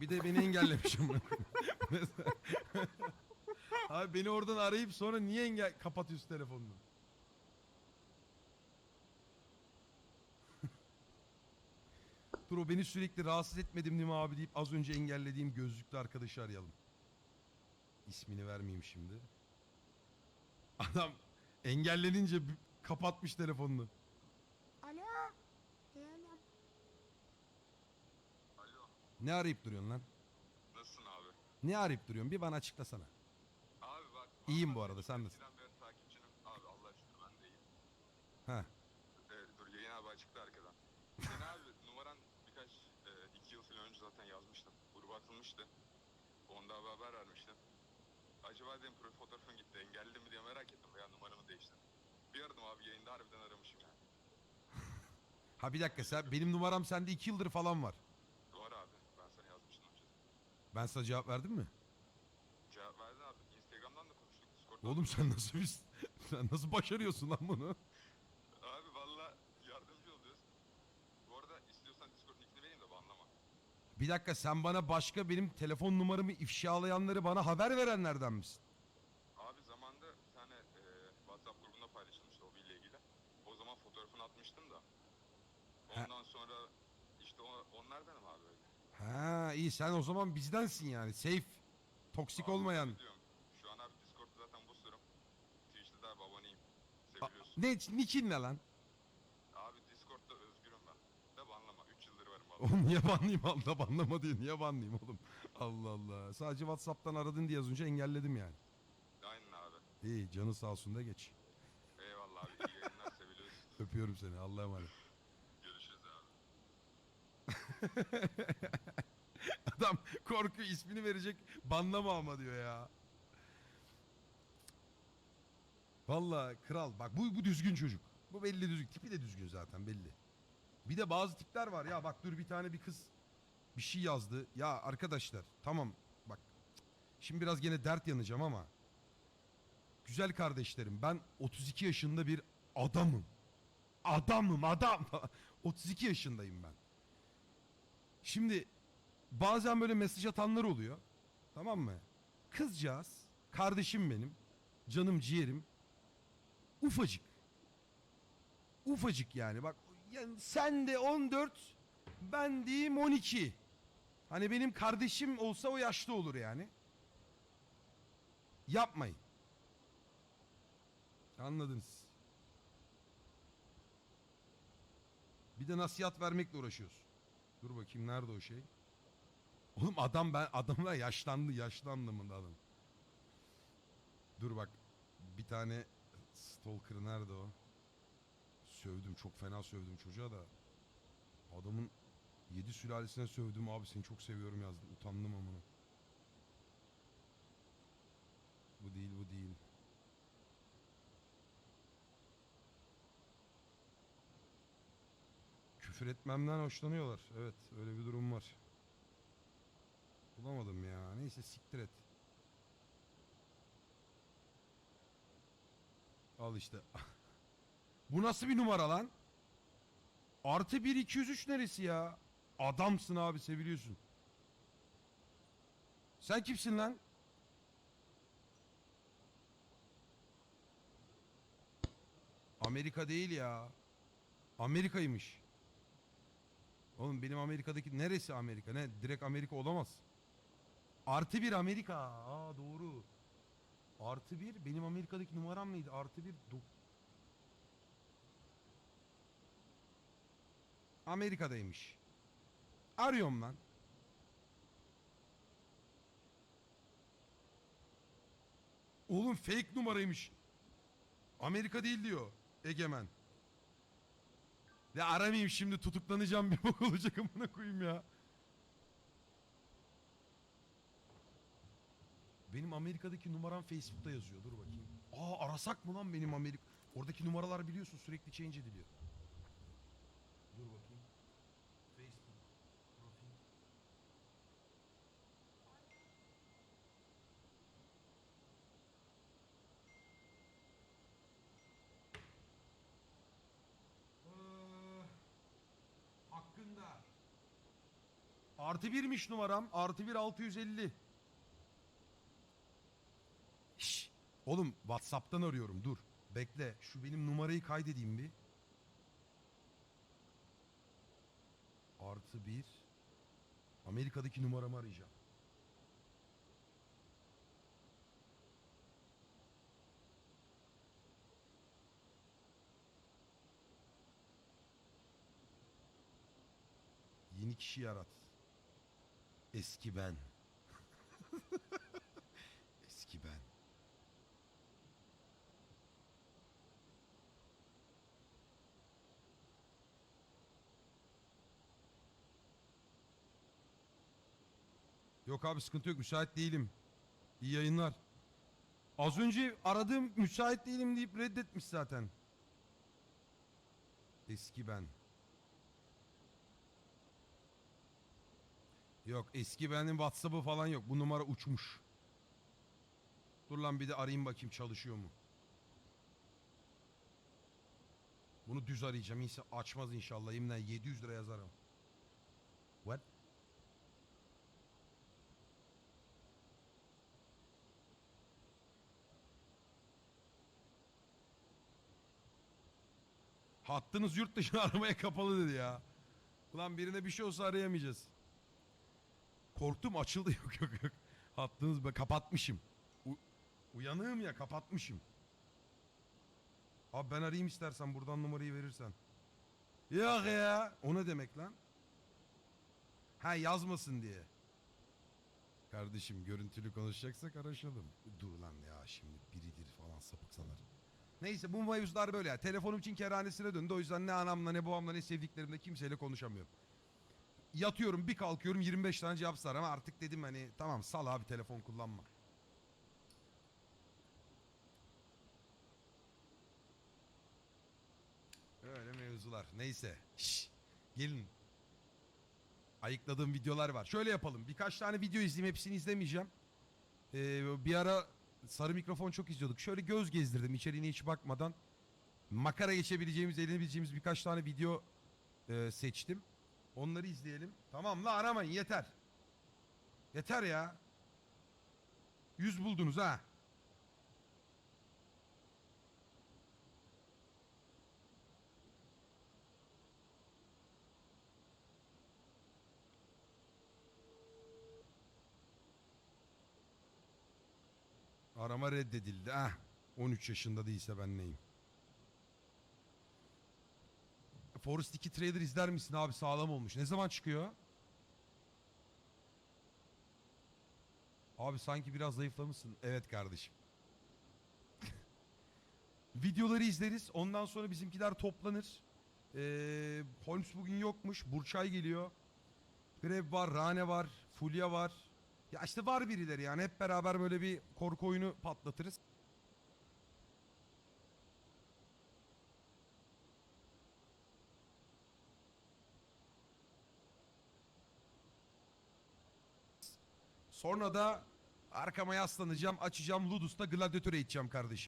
Bir de beni engellemişim. Mesela- Abi beni oradan arayıp sonra niye engel kapatıyorsun telefonunu? Dur o beni sürekli rahatsız etmedim değil mi abi deyip az önce engellediğim gözlüklü arkadaşı arayalım. İsmini vermeyeyim şimdi. Adam engellenince kapatmış telefonunu. Ne arayıp duruyorsun lan? nasılsın abi? Ne arayıp duruyorsun? Bir bana açıklasana. Abi bak. İyiyim bu arada, sen nasılsın? beri takipçinim. Abi Allah aşkına ben de iyiyim. Ha. Evet, dur yayın abi açıktı arkadan. Sen abi numaran birkaç, e, iki yıl falan önce zaten yazmıştım. Gruba atılmıştı. Onda abi haber vermiştim. Acaba dedim profil fotoğrafın gitti, engelli mi diye merak ettim veya numaramı değiştirdim. Bir aradım abi yayında harbiden aramışım yani. Ha bir dakika sen benim numaram sende iki yıldır falan. Var abi, ben sana yazmıştım önce. Ben sana cevap verdim mi? Cevap verdin abi. Instagram'dan da konuştuk, Discord'dan. Oğlum sen nasıl bir sen nasıl başarıyorsun lan bunu? Abi valla yardımcı oluyoruz. Bu arada istiyorsan Discord linkini vereyim de banlama. Bir dakika sen bana başka benim telefon numaramı ifşalayanları bana haber verenlerden misin? Abi zamanda bir tane e, WhatsApp grubunda paylaşılmıştı o ile ilgili. O zaman fotoğrafını atmıştım da. Ondan sonra işte o, öyle. Ha iyi sen o zaman bizdensin yani. Safe. Toksik Abi olmayan. diyorum, Şu an abi Discord'da zaten bu sürüm. Twitch'te de abi aboneyim. A- Seviliyorsun. Ne nikin ne lan? Abi Discord'da özgürüm ben. De banlama. 3 yıldır varım abi. Oğlum niye banlayayım Allah banlama diye niye banlayayım oğlum? Allah Allah. Sadece Whatsapp'tan aradın diye az önce engelledim yani. Aynen abi. İyi canı sağ olsun da geç. Eyvallah abi. İyi yayınlar seviliyorsun. Öpüyorum seni Allah'a emanet. Adam korkuyor ismini verecek banlama ama diyor ya. Vallahi kral bak bu, bu düzgün çocuk. Bu belli düzgün. Tipi de düzgün zaten belli. Bir de bazı tipler var ya bak dur bir tane bir kız bir şey yazdı. Ya arkadaşlar tamam bak şimdi biraz gene dert yanacağım ama güzel kardeşlerim ben 32 yaşında bir adamım. Adamım adam. 32 yaşındayım ben. Şimdi bazen böyle mesaj atanlar oluyor. Tamam mı? Kızcağız, kardeşim benim, canım ciğerim. Ufacık. Ufacık yani. Bak yani sen de 14, ben diyeyim 12. Hani benim kardeşim olsa o yaşta olur yani. Yapmayın. Anladınız. Bir de nasihat vermekle uğraşıyoruz. Dur bakayım nerede o şey? Oğlum adam ben adamla yaşlandı yaşlı anlamında adam. Dur bak bir tane stalker nerede o? Sövdüm çok fena sövdüm çocuğa da. Adamın yedi sülalesine sövdüm abi seni çok seviyorum yazdı. Utandım amına. Bu değil bu değil. Küfür etmemden hoşlanıyorlar. Evet öyle bir durum var. Bulamadım ya. Neyse siktir et. Al işte. Bu nasıl bir numara lan? Artı 1 203 neresi ya? Adamsın abi seviliyorsun. Sen kimsin lan? Amerika değil ya. Amerika'ymış. Oğlum benim Amerika'daki neresi Amerika? Ne? Direkt Amerika olamaz. Artı bir Amerika. Aa doğru. Artı bir benim Amerika'daki numaram neydi? Artı bir do- Amerika'daymış. Arıyorum lan. Oğlum fake numaraymış. Amerika değil diyor. Egemen. Ya aramayayım şimdi tutuklanacağım bir bok olacak amına koyayım ya. Benim Amerika'daki numaram Facebook'ta yazıyor. Dur bakayım. Aa arasak mı lan benim Amerika? Oradaki numaralar biliyorsun sürekli change ediliyor. Dur bakayım. Facebook profil. Ee, hakkında Artı birmiş numaram. Artı bir 650. Şş, oğlum Whatsapp'tan arıyorum dur. Bekle şu benim numarayı kaydedeyim bir. Artı bir. Amerika'daki numaramı arayacağım. Yeni kişi yarat. Eski ben. Eski ben. Yok abi sıkıntı yok müsait değilim. İyi yayınlar. Az önce aradığım müsait değilim deyip reddetmiş zaten. Eski ben. Yok eski benim Whatsapp'ı falan yok. Bu numara uçmuş. Dur lan bir de arayayım bakayım çalışıyor mu? Bunu düz arayacağım. İnsan açmaz inşallah. Yeminle 700 lira yazarım. What? Hattınız yurt dışı aramaya kapalı dedi ya. Ulan birine bir şey olsa arayamayacağız. Korktum açıldı yok yok yok. Hattınız be kapatmışım. U- uyanığım ya kapatmışım. Abi ben arayayım istersen buradan numarayı verirsen. Yok ya. O ne demek lan? Ha yazmasın diye. Kardeşim görüntülü konuşacaksak araşalım. Dur lan ya şimdi biridir falan sapık sanar. Neyse bu mevzular böyle ya. Telefonum için kerhanesine döndü. O yüzden ne anamla ne babamla ne sevdiklerimle kimseyle konuşamıyorum. Yatıyorum bir kalkıyorum 25 tane cevap sar ama artık dedim hani tamam sal abi telefon kullanma. Öyle mevzular. Neyse. Şş, gelin. Ayıkladığım videolar var. Şöyle yapalım. Birkaç tane video izleyeyim. Hepsini izlemeyeceğim. Ee, bir ara sarı mikrofon çok izliyorduk. Şöyle göz gezdirdim içeriğine hiç bakmadan. Makara geçebileceğimiz, eğlenebileceğimiz birkaç tane video e, seçtim. Onları izleyelim. Tamam la aramayın yeter. Yeter ya. Yüz buldunuz ha. Arama reddedildi. Ah. 13 yaşında değilse ben neyim? Forest 2 trailer izler misin abi sağlam olmuş. Ne zaman çıkıyor? Abi sanki biraz zayıflamışsın. Evet kardeşim. Videoları izleriz. Ondan sonra bizimkiler toplanır. Ee, Holmes bugün yokmuş. Burçay geliyor. Greb var, Rane var, Fulya var. Ya işte var birileri yani. Hep beraber böyle bir korku oyunu patlatırız. Sonra da arkama yaslanacağım, açacağım Ludus'ta gladyatör eğiteceğim kardeşim.